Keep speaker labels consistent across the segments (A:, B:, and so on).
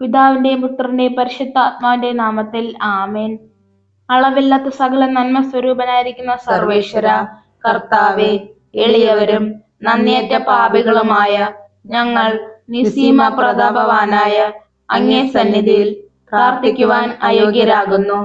A: പിതാവിന്റെയും പുത്രന്റെയും പരിശുദ്ധാത്മാവിന്റെ നാമത്തിൽ ആമേൻ. അളവില്ലാത്ത സകല നന്മ സ്വരൂപനായിരിക്കുന്ന സർവേശ്വര കർത്താവെ എളിയവരും നന്ദിയേറ്റ പാപികളുമായ ഞങ്ങൾ നിസീമ പ്രതാപവാനായ അങ്ങേ സന്നിധിയിൽ പ്രാർത്ഥിക്കുവാൻ അയോഗ്യരാകുന്നു.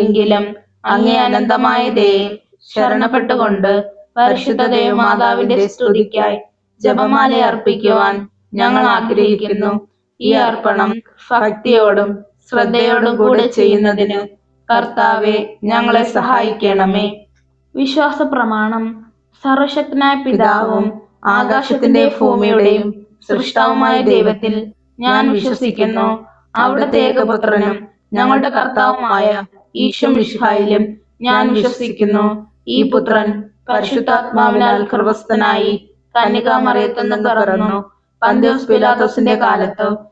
A: എങ്കിലും അങ്ങേ അനന്തമായ ദയയിൽ ശരണപ്പെട്ടുകൊണ്ട് പരിശുദ്ധ ദേവമാതാവിന്റെ സ്തുതിക്കായി ജപമാല അർപ്പിക്കുവാൻ ഞങ്ങൾ ആഗ്രഹിക്കുന്നു. ഈ അർപ്പണം ഭക്തിയോടും ശ്രദ്ധയോടും കൂടെ ചെയ്യുന്നതിന് കർത്താവെ ഞങ്ങളെ സഹായിക്കണമേ. വിശ്വാസ പ്രമാണം സർവശക്തനായ പിതാവും ആകാശത്തിന്റെ ഭൂമിയുടെയും സൃഷ്ടാവുമായ ദൈവത്തിൽ ഞാൻ വിശ്വസിക്കുന്നു. അവിടുത്തെ ഏകപുത്രനും ഞങ്ങളുടെ കർത്താവുമായ ഈശോ മിശിഹായിലും ഞാൻ വിശ്വസിക്കുന്നു. ഈ പുത്രൻ പരിശുദ്ധാത്മാവിനാൽ ഗർഭസ്ഥനായി കന്യകാമറിയത്തുനിന്ന് പിറന്നു. പന്തിയോസ് പിലാത്തോസിന്റെ കാലത്ത്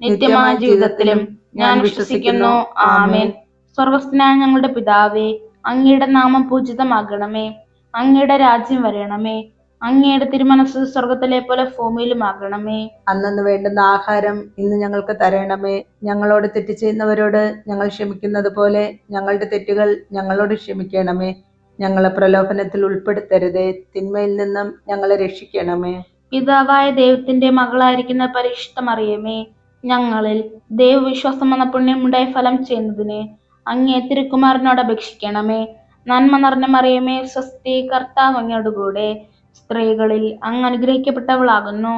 A: നിത്യമായ ജീവിതത്തിലും ഞാൻ വിശ്വസിക്കുന്നു. ആമേൻ. സ്വർഗസ്ഥനായ ഞങ്ങളുടെ പിതാവേ അങ്ങയുടെ നാമം പൂജിതമാകണമേ. അങ്ങയുടെ രാജ്യം വരണമേ. അങ്ങയുടെ തിരുമനസ് സ്വർഗത്തിലെ പോലെ ഭൂമിയിലും ആകണമേ
B: അന്നു വേണ്ടുന്ന ആഹാരം ഇന്ന് ഞങ്ങൾക്ക് തരണമേ. ഞങ്ങളോട് തെറ്റ് ചെയ്യുന്നവരോട് ഞങ്ങൾ ക്ഷമിക്കുന്നത് പോലെ ഞങ്ങളുടെ തെറ്റുകൾ ഞങ്ങളോട് ക്ഷമിക്കണമേ. ഞങ്ങളെ പ്രലോഭനത്തിൽ ഉൾപ്പെടുത്തരുതേ. തിന്മയിൽ നിന്നും ഞങ്ങളെ രക്ഷിക്കണമേ.
A: പിതാവായ ദൈവത്തിന്റെ മകളായിരിക്കുന്ന പരിശുദ്ധമറിയമേ ഞങ്ങളിൽ ദൈവവിശ്വാസം എന്ന പുണ്യമുണ്ടായ ഫലം ചെയ്യുന്നതിന് അങ്ങേ തിരുക്കുമാരനോട് അപേക്ഷിക്കണമേ. നന്മ നിറഞ്ഞ മറിയമേ സ്വസ്തി കർത്താവ് അങ്ങയുടെ കൂടെ. സ്ത്രീകളിൽ അങ്ങ് അനുഗ്രഹിക്കപ്പെട്ടവളാകുന്നു.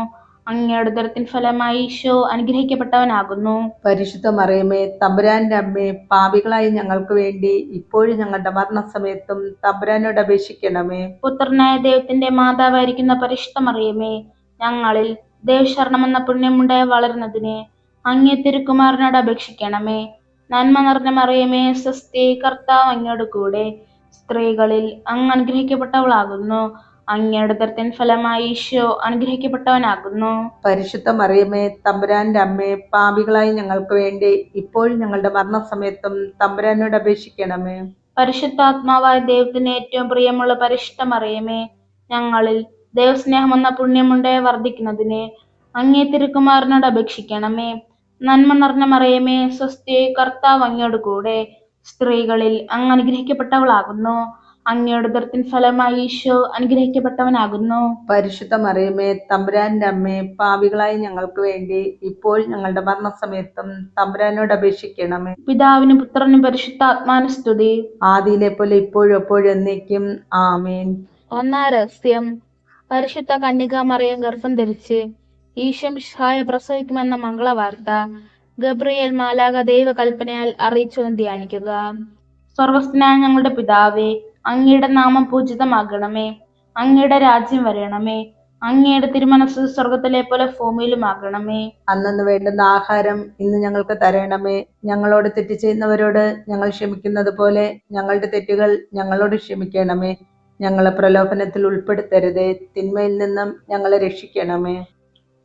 A: അങ്ങയുടെ ദരത്തിൻ ഫലമായി ഈശോ അനുഗ്രഹിക്കപ്പെട്ടവനാകുന്നു.
B: പരിശുദ്ധ മറിയമേ തമ്പുരാന്റെ അമ്മേ പാപികളായി ഞങ്ങൾക്ക് വേണ്ടി ഇപ്പോഴും ഞങ്ങളുടെ മരണസമയത്തും തമ്പുരാനോട് അപേക്ഷിക്കണമേ.
A: പുത്രനായ ദൈവത്തിന്റെ മാതാവായിരിക്കുന്ന പരിശുദ്ധ മറിയമേ ഞങ്ങളിൽ ദേവശരണമെന്ന പുണ്യമുണ്ടായി വളരുന്നതിന് അങ്ങേ തിരുക്കുമാരനോട് അപേക്ഷിക്കണമേ. നന്മ നിറഞ്ഞ മറിയമേ സ്വസ്തി കർത്താവ് അങ്ങയോട് കൂടെ. സ്ത്രീകളിൽ അങ്ങ് അനുഗ്രഹിക്കപ്പെട്ടവളാകുന്നു. അങ്ങയുടെ ദൃത്യൻ ഫലമായി ഈശോ അനുഗ്രഹിക്കപ്പെട്ടവനാകുന്നു.
B: പരിശുദ്ധ മറിയമേ തമ്പുരാന്റെ അമ്മേ പാപികളായി ഞങ്ങൾക്ക് വേണ്ടി ഇപ്പോഴും ഞങ്ങളുടെ മരണസമയത്തും തമ്പുരാനോട് അപേക്ഷിക്കണമേ.
A: പരിശുദ്ധാത്മാവായ ദൈവത്തിന് ഏറ്റവും പ്രിയമുള്ള പരിശുദ്ധ മറിയമേ ഞങ്ങളിൽ ദൈവസ്നേഹം എന്ന പുണ്യമുണ്ടായ വർദ്ധിക്കുന്നതിന് അങ്ങേ തിരുക്കുമാരനോട് അപേക്ഷിക്കണമേ. നന്മ നിറഞ്ഞ മറിയമേ സ്വസ്തി കർത്താവ് അങ്ങയോട് കൂടെ. സ്ത്രീകളിൽ അങ്ങ് അനുഗ്രഹിക്കപ്പെട്ടവളാകുന്നു. അങ്ങയുടെ ദർത്തിൻ ഫലമായി ഈശോ അനുഗ്രഹിക്കപ്പെട്ടവനാകുന്നു.
B: പരിശുദ്ധ മറിയമേ തമ്പുരാന്റെ അമ്മേ പാവികളായി ഞങ്ങൾക്ക് വേണ്ടി ഇപ്പോൾ ഞങ്ങളുടെ മരണസമയത്തും തമ്പുരാനോട് അപേക്ഷിക്കണമേ.
A: പിതാവിനും പുത്രനും പരിശുദ്ധാത്മാവിനും സ്തുതി.
B: ആദിയിലെ പോലെ ഇപ്പോഴും എപ്പോഴും എന്നേക്കും. ആമേൻ.
A: ഒന്നാം രഹസ്യം. പരിശുദ്ധ കന്യക മറിയം ഗർഭം ധരിച്ച് ഈശോ മിശിഹായ പ്രസവിക്കുമെന്ന മംഗളവാർത്ത ഗബ്രിയേൽ മാലാക ദൈവകൽപ്പനയാൽ അറിയിച്ചു ധ്യാനിക്കുക. സ്വർഗസ്ഥനായ ഞങ്ങളുടെ പിതാവേ അങ്ങയുടെ നാമം പൂജിതമാകണമേ. അങ്ങയുടെ രാജ്യം വരണമേ. അങ്ങയുടെ തിരുമനസ് സ്വർഗത്തിലെ പോലെ ഭൂമിയിലും ആകണമേ
B: അന്നു വേണ്ടുന്ന ആഹാരം ഇന്ന് ഞങ്ങൾക്ക് തരണമേ. ഞങ്ങളോട് തെറ്റ് ചെയ്യുന്നവരോട് ഞങ്ങൾ ക്ഷമിക്കുന്നത് പോലെ ഞങ്ങളുടെ തെറ്റുകൾ ഞങ്ങളോട് ക്ഷമിക്കണമേ. ഞങ്ങളെ പ്രലോഭനത്തിൽ ഉൾപ്പെടുത്തരുതേ. തിന്മയിൽ നിന്നും ഞങ്ങളെ രക്ഷിക്കണമേ.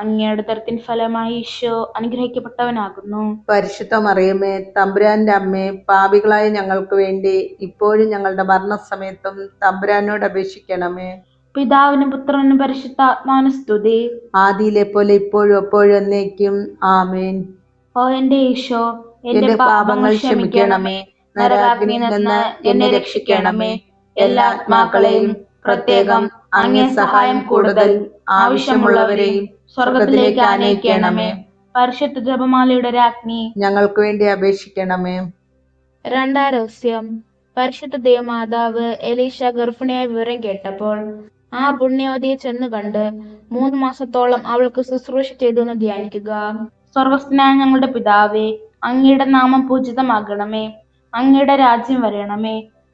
A: അങ്ങയുടെ തരത്തിൻ ഫലമായി ഈശോ അനുഗ്രഹിക്കപ്പെട്ടവനാകുന്നു.
B: പരിശുദ്ധ മറിയമേ തമ്പുരാന്റെ അമ്മേ പാപികളായ ഞങ്ങൾക്ക് വേണ്ടി ഇപ്പോഴും ഞങ്ങളുടെ മരണസമയത്തും തമ്പുരാനോട് അപേക്ഷിക്കണമേ.
A: പിതാവിനും പുത്രനും പരിശുദ്ധ സ്തുതി.
B: ആദിയിലെ പോലെ ഇപ്പോഴും എപ്പോഴും എന്നേക്കും ആമേൻ.
A: ഓ എന്റെ ഈശോ
B: എന്റെ പാപങ്ങൾ ക്ഷമിക്കണമേ. നരകാഗ്നിയിൽ നിന്ന് എന്നെ രക്ഷിക്കണമേ. എല്ലാ ആത്മാക്കളെയും പ്രത്യേകം അങ്ങേ സഹായം കൂടുതൽ ആവശ്യമുള്ളവരെയും സ്വർഗത്തിലേക്ക് ആനയിക്കണമേ.
A: പരിശുദ്ധ ജപമാലയുടെ രാജ്ഞി.
B: ഞങ്ങൾക്ക് വേണ്ടി അപേക്ഷിക്കണമേ.
A: രണ്ടാം രഹസ്യം പരിശുദ്ധ ദേവമാതാവ് എലീഷ ഗർഭിണിയായ വിവരം കേട്ടപ്പോൾ ആ പുണ്യവതിയെ ചെന്ന് കണ്ട് മൂന്ന് മാസത്തോളം അവൾക്ക് ശുശ്രൂഷ ചെയ്തു എന്ന് ധ്യാനിക്കുക. സ്വർഗസ്നായ ഞങ്ങളുടെ പിതാവേ അങ്ങയുടെ നാമം പൂജിതമാകണമേ. അങ്ങയുടെ രാജ്യം വരണമേ.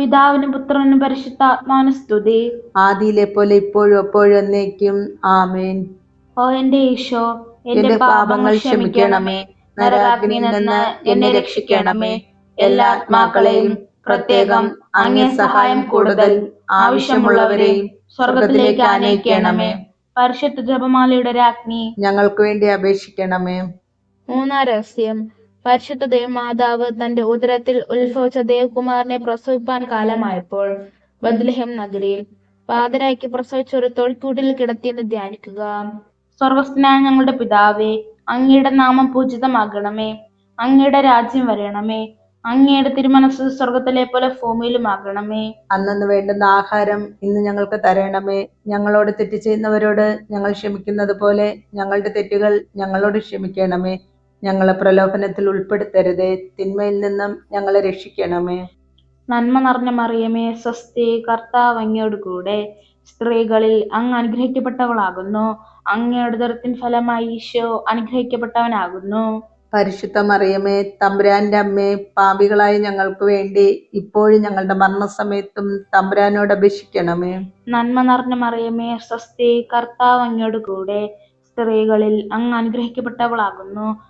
A: പിതാവിനും പുത്രനും പരിശുദ്ധാത്മാവിനും സ്തുതി.
B: ആദിയിലെ പോലെ ഇപ്പോഴും എപ്പോഴും എന്നേക്കും. ആമേൻ.
A: ഓ എന്റെ ഈശോ എന്റെ പാപങ്ങൾ ക്ഷമിക്കണമേ. നരകാഗ്നിയിൽ നിന്ന് എന്നെ രക്ഷിക്കണമേ. എല്ലാ ആത്മാക്കളെയും പ്രത്യേകം അങ്ങേ സഹായം കൂടുതൽ ആവശ്യമുള്ളവരെയും സ്വർഗത്തിലേക്ക് ആനയിക്കണമേ. പരിശുദ്ധ ജപമാലയുടെ രാജ്ഞി
B: ഞങ്ങൾക്ക് വേണ്ടി അപേക്ഷിക്കണമേ.
A: മൂന്നാം രഹസ്യം. പരിശുദ്ധ ദേവമാതാവ് തന്റെ ഉദരത്തിൽ ഉത്ഭവിച്ച ദേവകുമാരനെ പ്രസവിപ്പാൻ കാലമായപ്പോൾ ബദ്ലഹം നഗരിയിൽ പാതരായ്ക്ക് പ്രസവിച്ച ഒരു തൊഴിൽക്കൂട്ടിൽ കിടത്തിയെന്ന് ധ്യാനിക്കുക. സ്വർഗസ്ഥനായ ഞങ്ങളുടെ പിതാവേ അങ്ങയുടെ നാമം പൂജിതമാകണമേ. അങ്ങയുടെ രാജ്യം വരണമേ. അങ്ങയുടെ തിരുമനസ് സ്വർഗത്തിലെ പോലെ ഭൂമിയിലും ആകണമേ
B: അന്നു വേണ്ടുന്ന ആഹാരം ഇന്ന് ഞങ്ങൾക്ക് തരണമേ. ഞങ്ങളോട് തെറ്റ് ചെയ്യുന്നവരോട് ഞങ്ങൾ ക്ഷമിക്കുന്നത് പോലെ ഞങ്ങളുടെ തെറ്റുകൾ ഞങ്ങളോട് ക്ഷമിക്കണമേ. ഞങ്ങളെ പ്രലോഭനത്തിൽ ഉൾപ്പെടുത്തരുതേ. തിന്മയിൽ നിന്നും ഞങ്ങളെ രക്ഷിക്കണമേ.
A: നന്മ നിറഞ്ഞ മറിയമേ സ്വസ്തി കർത്താവ് അങ്ങയോട് കൂടെ. സ്ത്രീകളിൽ അങ്ങ് അനുഗ്രഹിക്കപ്പെട്ടവളാകുന്നു. അങ്ങയുടെ ഉദരത്തിൻ ഫലമായി ഈശോ അനുഗ്രഹിക്കപ്പെട്ടവനാകുന്നു.
B: പരിശുദ്ധ മറിയമേ തമ്പുരാന്റെ അമ്മേ പാപികളായ ഞങ്ങൾക്ക് വേണ്ടി ഇപ്പോഴും ഞങ്ങളുടെ മരണസമയത്തും തമ്പുരാനോട് അപേക്ഷിക്കണമേ.
A: നന്മ നിറഞ്ഞ മറിയമേ സ്വസ്തി കർത്താവ് അങ്ങയോട് കൂടെ. സ്ത്രീകളിൽ അങ്ങ് അനുഗ്രഹിക്കപ്പെട്ടവളാകുന്നു.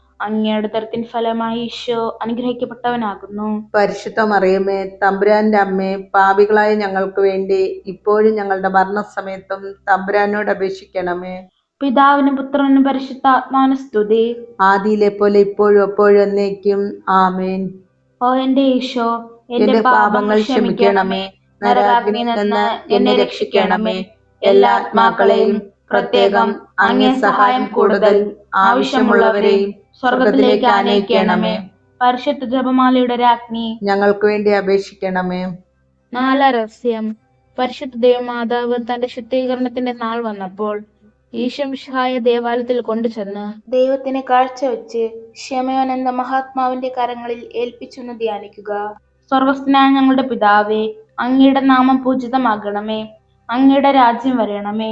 A: അങ്ങയുടെ തരത്തിൻ ഫലമായി ഈശോ അനുഗ്രഹിക്കപ്പെട്ടവനാകുന്നു.
B: പരിശുദ്ധ മറിയമേ തമ്പുരാന്റെ അമ്മേ പാപികളായ ഞങ്ങൾക്ക് വേണ്ടി ഇപ്പോഴും ഞങ്ങളുടെ മരണസമയത്തും തമ്പുരാനോട് അപേക്ഷിക്കണമേ.
A: പിതാവിനും പുത്രനും പരിശുദ്ധാത്മാവിനും സ്തുതി.
B: ആദിയിലെ പോലെ ഇപ്പോഴും എപ്പോഴും എന്നേക്കും ആമേൻ.
A: ഓ എന്റെ ഈശോ
B: എന്റെ പാപങ്ങൾ ക്ഷമിക്കണമേ. നരകാഗ്നിയിൽ നിന്ന് എന്നെ രക്ഷിക്കണമേ. എല്ലാ ആത്മാക്കളെയും പ്രത്യേകം അങ്ങേ സഹായം കൂടുതൽ ആവശ്യമുള്ളവരെയും സ്വർഗത്തിലേക്ക് ആനയിക്കണമേ.
A: പരിശുദ്ധ ജപമാലയുടെ രാജ്ഞി.
B: ഞങ്ങൾക്ക് വേണ്ടി അപേക്ഷിക്കണമേ.
A: നാലാം രഹസ്യം പരിശുദ്ധ ദേവമാതാവ് തന്റെ ശുദ്ധീകരണത്തിന്റെ നാൾ വന്നപ്പോൾ ഈശംഷായ ദേവാലയത്തിൽ കൊണ്ടുചെന്ന് ദൈവത്തിന് കാഴ്ചവെച്ച് ക്ഷമയോൻ എന്ന മഹാത്മാവിന്റെ കരങ്ങളിൽ ഏൽപ്പിച്ചെന്ന് ധ്യാനിക്കുക. സ്വർഗസ്ഥനായ ഞങ്ങളുടെ പിതാവേ അങ്ങയുടെ നാമം പൂജിതമാകണമേ. അങ്ങയുടെ രാജ്യം വരണമേ.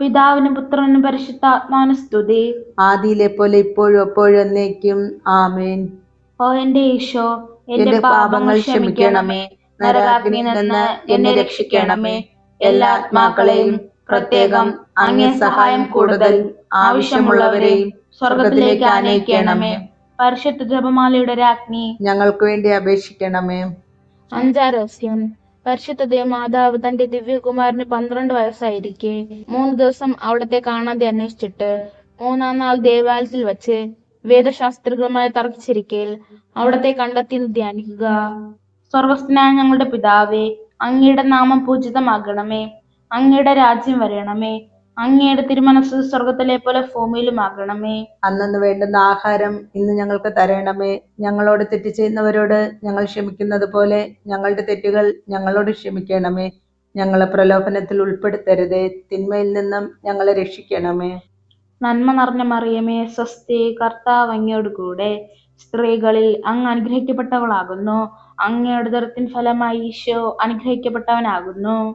A: പിതാവിനും പുത്രനും പരിശുദ്ധാത്മാവിനും സ്തുതി.
B: ആദിയിലെ പോലെ ഇപ്പോഴും എപ്പോഴും എന്നേക്കും. ആമേൻ.
A: ഓ എന്റെ ഈശോ
B: എന്റെ പാപങ്ങൾ ക്ഷമിക്കണമേ. നരകാഗ്നിയിൽ നിന്ന് എന്നെ രക്ഷിക്കണമേ. എല്ലാ ആത്മാക്കളെയും പ്രത്യേകം അങ്ങേ സഹായം കൂടുതൽ ആവശ്യമുള്ളവരെയും സ്വർഗത്തിലേക്ക് ആനയിക്കണമേ.
A: പരിശുദ്ധ ജപമാലയുടെ രാജ്ഞി.
B: ഞങ്ങൾക്ക് വേണ്ടി അപേക്ഷിക്കണമേ.
A: അഞ്ചാം രഹസ്യം പരിശുദ്ധ ദേവമാതാവ് തന്റെ ദിവ്യകുമാരന് പന്ത്രണ്ട് വയസ്സായിരിക്കെ. മൂന്ന് ദിവസം അവിടത്തെ കാണാതെ അന്വേഷിച്ചിട്ട് മൂന്നാം നാൾ ദേവാലയത്തിൽ വച്ച് വേദശാസ്ത്രികളുമായി തർക്കിച്ചിരിക്കൽ അവിടത്തെ കണ്ടെത്തി ധ്യാനിക്കുക. സ്വർഗസ്ഥനായ ഞങ്ങളുടെ പിതാവേ അങ്ങയുടെ നാമം പൂജിതമാകണമേ അങ്ങയുടെ രാജ്യം വരണമേ അങ്ങയുടെ തിരുമനസ് സ്വർഗത്തിലെ പോലെ ഭൂമിയിലും ആകണമേ
B: അന്നു വേണ്ടുന്ന ആഹാരം ഇന്ന് ഞങ്ങൾക്ക് തരണമേ. ഞങ്ങളോട് തെറ്റ് ചെയ്യുന്നവരോട് ഞങ്ങൾ ക്ഷമിക്കുന്നത് പോലെ ഞങ്ങളുടെ തെറ്റുകൾ ഞങ്ങളോട് ക്ഷമിക്കണമേ. ഞങ്ങളെ പ്രലോഭനത്തിൽ ഉൾപ്പെടുത്തരുതേ. തിന്മയിൽ നിന്നും ഞങ്ങളെ രക്ഷിക്കണമേ.
A: നന്മ നിറഞ്ഞ മറിയമേ സ്വസ്തി കർത്താവ് അങ്ങയോട് കൂടെ. സ്ത്രീകളിൽ അങ്ങ് അനുഗ്രഹിക്കപ്പെട്ടവളാകുന്നു. അങ്ങയുടെ ദരത്തിൻ ഫലമായി ഈശോ അനുഗ്രഹിക്കപ്പെട്ടവനാകുന്നു.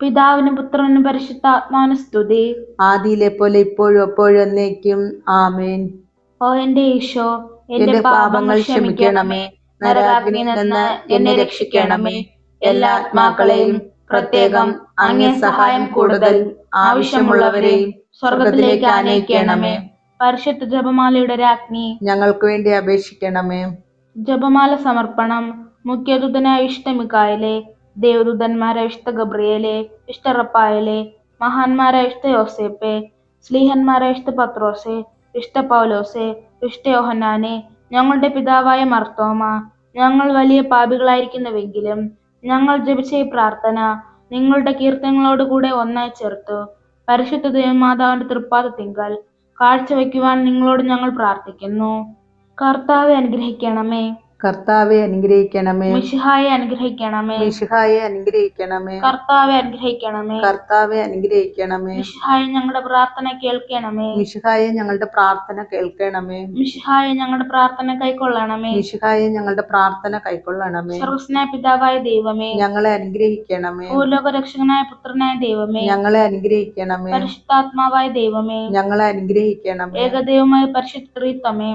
A: പിതാവിനും പുത്രനും പരിശുദ്ധാത്മാവിനും സ്തുതി.
B: ആദിയിലെ പോലെ ഇപ്പോഴും എപ്പോഴും എന്നേക്കും. ആമേൻ.
A: ഓ എന്റെ ഈശോ
B: എന്റെ പാപങ്ങൾ ക്ഷമിക്കണമേ. നരകാഗ്നിയിൽ നിന്ന് എന്നെ രക്ഷിക്കണമേ. എല്ലാ ആത്മാക്കളെയും പ്രത്യേകം അങ്ങേ സഹായം കൂടുതൽ ആവശ്യമുള്ളവരെയും സ്വർഗത്തിലേക്ക് ആനയിക്കണമേ.
A: പരിശുദ്ധ ജപമാലയുടെ രാജ്ഞി
B: ഞങ്ങൾക്ക് വേണ്ടി അപേക്ഷിക്കണമേ.
A: ജപമാല സമർപ്പണം മുഖ്യദൂതനായ ഇഷ്ടമിക്കായലെ ദേവദൂതന്മാരായ വിശുദ്ധ ഗബ്രിയേലെ വിശുദ്ധ റപ്പായലെ മഹാന്മാരായ വിശുദ്ധ യോസേപ്പെ സ്ലീഹന്മാരായ ഇഷ്ട പത്രോസെ വിശുദ്ധ പൗലോസെ വിശുദ്ധ യോഹന്നാനെ ഞങ്ങളുടെ പിതാവായ മർത്തോമ ഞങ്ങൾ വലിയ പാപികളായിരിക്കുന്നുവെങ്കിലും ഞങ്ങൾ ജപിച്ച ഈ പ്രാർത്ഥന നിങ്ങളുടെ കീർത്തനങ്ങളോടുകൂടെ ഒന്നായി ചേർത്തു. പരിശുദ്ധ ദേവമാതാവിന്റെ തൃപ്പാദത്തിങ്കൽ കാഴ്ചവെക്കുവാൻ നിങ്ങളോട് ഞങ്ങൾ പ്രാർത്ഥിക്കുന്നു. കർത്താവെ അനുഗ്രഹിക്കണമേ.
B: കർത്താവെ അനുഗ്രഹിക്കണമേ.
A: മിശിഹായെ അനുഗ്രഹിക്കണമേ.
B: മിശിഹായെ അനുഗ്രഹിക്കണമേ.
A: കർത്താവെ അനുഗ്രഹിക്കണമേ.
B: കർത്താവെ അനുഗ്രഹിക്കണമേ.
A: മിശിഹായ ഞങ്ങളുടെ പ്രാർത്ഥന കേൾക്കണമേ.
B: മിശിഹായ ഞങ്ങളുടെ പ്രാർത്ഥന കേൾക്കണമേ.
A: മിശിഹായ ഞങ്ങളുടെ പ്രാർത്ഥന കൈക്കൊള്ളണമേ.
B: മിശിഹായ ഞങ്ങളുടെ പ്രാർത്ഥന കൈക്കൊള്ളണമേ.
A: സർവസ്നായ പിതാവായ ദൈവമേ.
B: ഞങ്ങളെ അനുഗ്രഹിക്കണമേ.
A: ഭൂലോക രക്ഷകനായ പുത്രനായ ദൈവമേ.
B: ഞങ്ങളെ അനുഗ്രഹിക്കണമേ.
A: പരിശുദ്ധാത്മാവായ ദൈവമേ.
B: ഞങ്ങളെ അനുഗ്രഹിക്കണമേ.
A: ഏകദൈവമായ പരിശുദ്ധ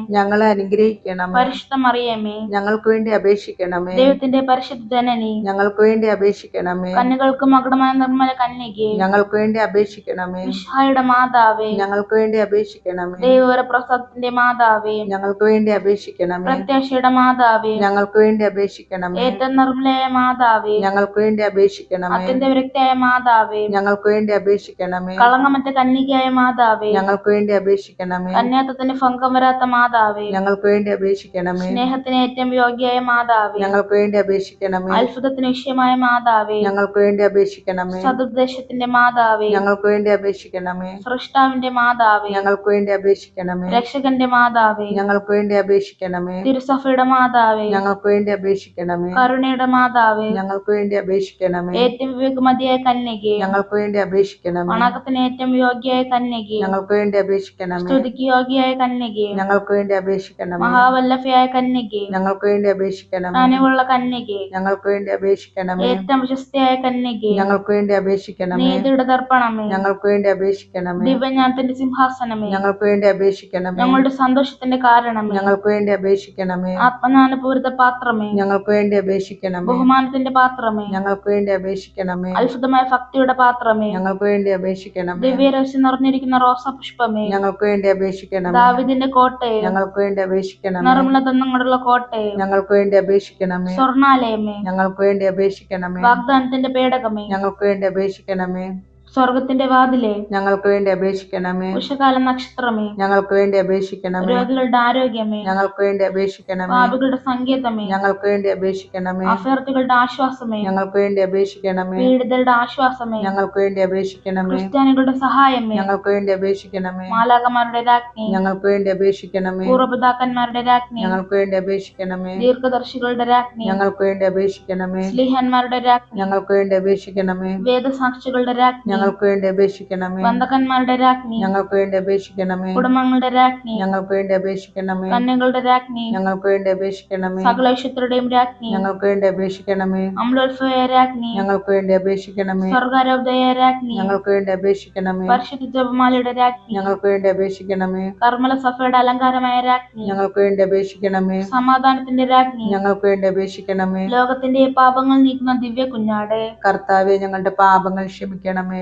B: ഞങ്ങളെ അനുഗ്രഹിക്കണമേ.
A: പരിശുദ്ധ മറിയമേ
B: ഞങ്ങൾക്ക് വേണ്ടി അപേക്ഷിക്കണമേ
A: ദൈവത്തിന്റെ പരിശുദ്ധ ജനനി
B: ഞങ്ങൾക്ക് വേണ്ടി അപേക്ഷിക്കണമേ
A: കണ്ണുകൾക്ക് മകുടമായ നിർമ്മല കന്യകെ
B: ഞങ്ങൾക്ക് വേണ്ടി അപേക്ഷിക്കണമേ
A: മിശിഹായുടെ മാതാവേ
B: ഞങ്ങൾക്ക് വേണ്ടി അപേക്ഷിക്കണമേ
A: ദൈവവര പ്രസാദത്തിന്റെ മാതാവേ
B: ഞങ്ങൾക്ക് വേണ്ടി അപേക്ഷിക്കണമേ
A: പ്രത്യാശയുടെ മാതാവേ
B: ഞങ്ങൾക്ക് വേണ്ടി അപേക്ഷിക്കണമേ
A: ഏറ്റവും നിർമ്മലയായ മാതാവേ
B: ഞങ്ങൾക്ക് വേണ്ടി അപേക്ഷിക്കണമേ
A: അത്യന്ത വിരക്തിയായ മാതാവേ
B: ഞങ്ങൾക്ക് വേണ്ടി അപേക്ഷിക്കണമേ
A: കളങ്കമറ്റ കന്യകയായ മാതാവേ
B: ഞങ്ങൾക്ക് വേണ്ടി അപേക്ഷിക്കണമേ
A: കന്യാത്വത്തിന് ഭംഗം വരാത്ത മാതാവേ
B: ഞങ്ങൾക്ക് വേണ്ടി അപേക്ഷിക്കണമേ
A: സ്നേഹത്തിന് ഏറ്റവും യോഗ്യയായ മാതാവേ
B: ഞങ്ങൾക്ക് വേണ്ടി അപേക്ഷിക്കണമേ
A: അത്ഭുതത്തിന് വിഷയമായ മാതാവേ
B: ഞങ്ങൾക്ക് വേണ്ടി അപേക്ഷിക്കണമേ
A: സതുദ്ദേശത്തിന്റെ മാതാവേ
B: ഞങ്ങൾക്ക് വേണ്ടി അപേക്ഷിക്കണമേ
A: സൃഷ്ടാവിന്റെ മാതാവേ
B: ഞങ്ങൾക്ക് വേണ്ടി അപേക്ഷിക്കണമേ
A: രക്ഷകന്റെ മാതാവേ
B: ഞങ്ങൾക്ക് വേണ്ടി അപേക്ഷിക്കണമേ
A: തിരുസഭയുടെ മാതാവേ
B: ഞങ്ങൾക്ക് വേണ്ടി അപേക്ഷിക്കണമേ
A: കരുണയുടെ മാതാവേ
B: ഞങ്ങൾക്ക് വേണ്ടി അപേക്ഷിക്കണമേ
A: ഏറ്റവും വിവേകമതിയായ കന്യകെ
B: ഞങ്ങൾക്ക് വേണ്ടി അപേക്ഷിക്കണമേ
A: വണക്കത്തിന് ഏറ്റവും യോഗ്യയായ കന്യകെ
B: ഞങ്ങൾക്ക് വേണ്ടി അപേക്ഷിക്കണമേ
A: സ്തുതിക്ക് യോഗ്യയായ കന്യകെ
B: ഞങ്ങൾക്ക് വേണ്ടി അപേക്ഷിക്കണമേ
A: മഹാവല്ലഭയായ കന്യകെ
B: ഞങ്ങൾക്ക് വേണ്ടി അപേക്ഷിക്കണമേ
A: നനവുള്ള കന്യകെ
B: ഞങ്ങൾക്ക് വേണ്ടി അപേക്ഷിക്കണമേ
A: ഏറ്റവും വിശ്വസ്തയായ കന്യകെ
B: ഞങ്ങൾക്ക് വേണ്ടി അപേക്ഷിക്കണമേ
A: നീതിയുടെ ദർപ്പണമേ
B: ഞങ്ങൾക്ക് വേണ്ടി അപേക്ഷിക്കണമേ
A: ദിവ്യജ്ഞാനത്തിന്റെ സിംഹാസനമേ
B: ഞങ്ങൾക്ക് വേണ്ടി അപേക്ഷിക്കണമേ
A: ഞങ്ങളുടെ സന്തോഷത്തിന്റെ കാരണമേ
B: ഞങ്ങൾക്ക് വേണ്ടി അപേക്ഷിക്കണമേ
A: ആത്മജ്ഞാനപൂരിത പാത്രമേ
B: ഞങ്ങൾക്ക് വേണ്ടി അപേക്ഷിക്കണമേ
A: ബഹുമാനത്തിന്റെ പാത്രമേ
B: ഞങ്ങൾക്ക് വേണ്ടി അപേക്ഷിക്കണമേ
A: അത്ഭുതമായ ഭക്തിയുടെ പാത്രമേ
B: ഞങ്ങൾക്ക് വേണ്ടി അപേക്ഷിക്കണം
A: ദിവ്യരഹസ്യം നിറഞ്ഞിരിക്കുന്ന റോസാ പുഷ്പമേ
B: ഞങ്ങൾക്ക് വേണ്ടി അപേക്ഷിക്കണം
A: ദാവിദിന്റെ കോട്ടയെ
B: ഞങ്ങൾക്ക് വേണ്ടി അപേക്ഷിക്കണം
A: നിർമ്മല തന്നങ്ങളുള്ള കോട്ടയെ
B: ഞങ്ങൾക്ക് വേണ്ടി അപേക്ഷിക്കണമേ.
A: സ്വർണാലയമേ.
B: ഞങ്ങൾക്ക് വേണ്ടി അപേക്ഷിക്കണമേ.
A: വാഗ്ദാനത്തിന്റെ പേടകമേ.
B: ഞങ്ങൾക്ക് വേണ്ടി അപേക്ഷിക്കണമേ.
A: സ്വർഗത്തിന്റെ വാതിലെ
B: ഞങ്ങൾക്ക് വേണ്ടി അപേക്ഷിക്കണമേ
A: ഉഷകാല നക്ഷത്രമേ
B: ഞങ്ങൾക്ക് വേണ്ടി അപേക്ഷിക്കണമേ
A: രോഗികളുടെ ആരോഗ്യമേ
B: ഞങ്ങൾക്ക് വേണ്ടി അപേക്ഷിക്കണമേ
A: പാപികളുടെ സങ്കേതമേ
B: ഞങ്ങൾക്ക് വേണ്ടി അപേക്ഷിക്കണമേ
A: അഭ്യർത്ഥികളുടെ ആശ്വാസമേ
B: ഞങ്ങൾക്ക് വേണ്ടി അപേക്ഷിക്കണമേ
A: പീഡിതരുടെ ആശ്വാസമേ
B: ഞങ്ങൾക്ക് വേണ്ടി അപേക്ഷിക്കണമേ
A: ക്രിസ്ത്യാനികളുടെ സഹായമേ
B: ഞങ്ങൾക്ക് വേണ്ടി അപേക്ഷിക്കണമേ
A: മാലാകമാരുടെ രാജ്ഞി
B: ഞങ്ങൾക്ക് വേണ്ടി അപേക്ഷിക്കണമേ
A: പൂർവപിതാക്കന്മാരുടെ രാജ്ഞി
B: ഞങ്ങൾക്ക് വേണ്ടി അപേക്ഷിക്കണമേ
A: ദീർഘദർശികളുടെ രാജ്ഞി
B: ഞങ്ങൾക്ക് വേണ്ടി അപേക്ഷിക്കണമേ
A: സ്ലീഹന്മാരുടെ രാജ്ഞി
B: ഞങ്ങൾക്ക് വേണ്ടി അപേക്ഷിക്കണമേ
A: വേദസാക്ഷികളുടെ രാജ്ഞി
B: ഞങ്ങൾക്ക് വേണ്ടി അപേക്ഷിക്കണമേ
A: ബന്ധക്കന്മാരുടെ രാജ്ഞി
B: ഞങ്ങൾക്ക് വേണ്ടി അപേക്ഷിക്കണമേ
A: കുടുംബങ്ങളുടെ രാജ്ഞി
B: ഞങ്ങൾക്ക് വേണ്ടി അപേക്ഷിക്കണമേ
A: കന്യകളുടെ രാജ്ഞി
B: ഞങ്ങൾക്ക് വേണ്ടി അപേക്ഷിക്കണമേ
A: സകലേശ്വരുടെയും രാജ്ഞി
B: ഞങ്ങൾക്ക് വേണ്ടി അപേക്ഷിക്കണമേ
A: അമലോത്സവയ രാജ്ഞി
B: ഞങ്ങൾക്ക് വേണ്ടി അപേക്ഷിക്കണമേ
A: സ്വർഗാരോദയ രാജ്ഞി
B: ഞങ്ങൾക്ക് വേണ്ടി അപേക്ഷിക്കണമേ
A: പരിശുദ്ധ ജപമാലയുടെ രാജ്ഞി
B: ഞങ്ങൾക്ക് വേണ്ടി അപേക്ഷിക്കണമേ
A: കർമ്മല സഭയുടെ അലങ്കാരമായ രാജ്ഞി
B: ഞങ്ങൾക്ക് വേണ്ടി അപേക്ഷിക്കണമേ
A: സമാധാനത്തിന്റെ രാജ്ഞി
B: ഞങ്ങൾക്ക് വേണ്ടി അപേക്ഷിക്കണമേ
A: ലോകത്തിന്റെ പാപങ്ങൾ നീക്കുന്ന ദിവ്യ കുഞ്ഞാടെ
B: കർത്താവെ ഞങ്ങളുടെ പാപങ്ങൾ ക്ഷമിക്കണമേ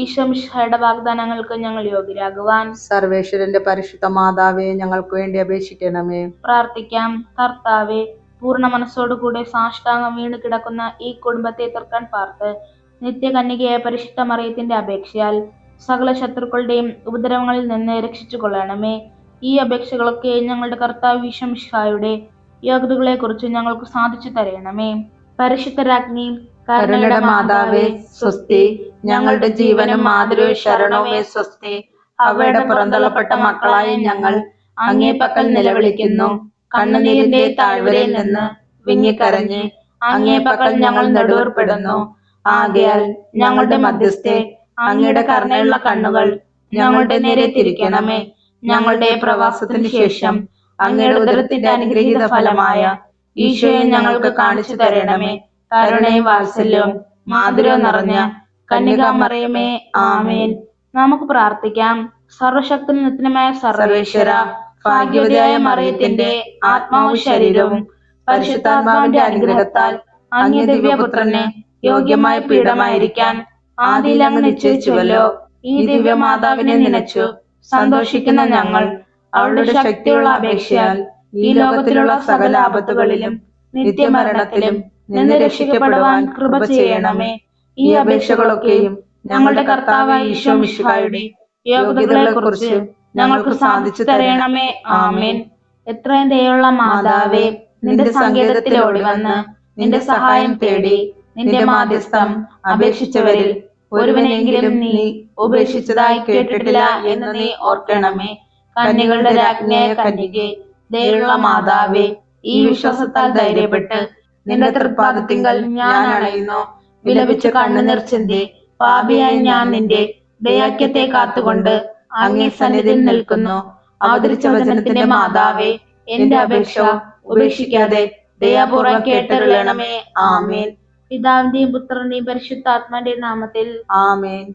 A: ഈശോ മിശിഹായുടെ വാഗ്ദാനങ്ങൾക്ക് ഞങ്ങൾ യോഗ്യരാകുവാൻ
B: സർവേശ്വരന്റെ പരിശുദ്ധ മാതാവേ ഞങ്ങൾക്ക് വേണ്ടി അപേക്ഷിക്കണമേ.
A: പ്രാർത്ഥിക്കാം. കർത്താവെ പൂർണ മനസ്സോടുകൂടെ സാഷ്ടാംഗം വീണ് കിടക്കുന്ന ഈ കുടുംബത്തെ തീർക്കാൻ പാർത്ത് നിത്യകന്യകയായ പരിശുദ്ധ മറിയത്തിന്റെ അപേക്ഷയാൽ സകല ശത്രുക്കളുടെയും ഉപദ്രവങ്ങളിൽ നിന്ന് രക്ഷിച്ചു കൊള്ളണമേ. ഈ അപേക്ഷകളൊക്കെ ഞങ്ങളുടെ കർത്താവ് വിഷമിഷായുടെ യോഗ്യതകളെ കുറിച്ച് ഞങ്ങൾക്ക് സാധിച്ചു തരണമേ. പരിശുദ്ധ രാജ്ഞി
B: കരുണയുടെ മാതാവേ സ്വസ്തി. ഞങ്ങളുടെ ജീവനും മാതൃ ശരണവുമേ സ്വസ്തി. അവയുടെ പുറന്തള്ളപ്പെട്ട മക്കളായ ഞങ്ങൾ അങ്ങേ പക്കൽ നിലവിളിക്കുന്നു. കണ്ണുനീരിന്റെ താഴ്വരയിൽ നിന്ന് വിങ്ങിക്കരഞ്ഞ് അങ്ങേ പക്കൽ ഞങ്ങൾ നെടുവേർപ്പെടുന്നു. ആകയാൽ ഞങ്ങളുടെ മധ്യസ്ഥെ അങ്ങയുടെ കരുണയുള്ള കണ്ണുകൾ ഞങ്ങളുടെ നേരെ തിരിക്കണമേ. ഞങ്ങളുടെ പ്രവാസത്തിന് ശേഷം അങ്ങയുടെ ഉദരത്തിന്റെ അനുഗ്രഹീത ഫലമായ ഈശോയെ ഞങ്ങൾക്ക് കാണിച്ചു തരണമേ. കരുണയും വാത്സല്യവും മാധുര്യവും നിറഞ്ഞ കന്യകാമറിയമേ ആമേൻ.
A: നമുക്ക് പ്രാർത്ഥിക്കാം. സർവശക്തി നിത്യമായ
B: സർവേശ്വര ഭാഗ്യവതിയായ മറിയത്തിന്റെ ആത്മാവും ശരീരവും പരിശുദ്ധാത്മാവിന്റെ അനുഗ്രഹത്താൽ അങ്ങേ ദിവ്യപുത്രനെ യോഗ്യമായ പീഠമായിരിക്കാൻ ആദിയിൽ അങ്ങ് നിശ്ചയിച്ചുവല്ലോ. ഈ ദിവ്യമാതാവിനെ നനച്ചു സന്തോഷിക്കുന്ന ഞങ്ങൾ അവളുടെ ശക്തിയുള്ള അപേക്ഷയാൽ ഈ ലോകത്തിലുള്ള സകല ആപത്തുകളിലും നിത്യമരണത്തിലും നിന്ന് രക്ഷിക്കപ്പെടുവാൻ കൃപ ചെയ്യണമേ. ഈ അപേക്ഷകളൊക്കെയും ഞങ്ങളുടെ കർത്താവായ ഈശോ മിശിഹായുടെ യോഗ്യതകളെ കുറിച്ച് ഞങ്ങൾക്ക് സാധിച്ചു തരണമേ. ആമേൻ.
A: എത്രയും ദയുള്ള മാതാവേ
B: നിന്റെ സങ്കേതത്തിൽ ഓടി വന്ന് നിന്റെ സഹായം തേടി നിന്റെ മാധ്യസ്ഥം അപേക്ഷിച്ചവരിൽ ഒരുവനെങ്കിലും നീ ഉപേക്ഷിച്ചതായി കേട്ടിട്ടില്ല എന്ന് നീ ഓർക്കണമേ. കന്യകളുടെ രാജ്ഞിയായ കന്യകെ ദയുള്ള മാതാവേ ഈ വിശ്വാസത്താൽ ധൈര്യപ്പെട്ട് നിന്റെ തൃപ്പാദത്തിങ്കൽ ഞാൻ അണയുന്നു. വിലപിച്ച് കണ്ണുനീർ ചിന്തി
A: പാപിയായി ഞാൻ നിന്റെ ദയാക്യത്തെ കാത്തുകൊണ്ട് അങ്ങേ സന്നിധിയിൽ നിൽക്കുന്നു. അവതരിച്ച വചനത്തിന്റെ മാതാവേ എന്റെ അപേക്ഷ ഉപേക്ഷിക്കാതെ ദയാപൂർവം കേട്ടരുളണമേ. ആമേൻ. പിതാവിന്റെയും പുത്രന്റെയും പരിശുദ്ധാത്മാന്റെയും നാമത്തിൽ
B: ആമേൻ.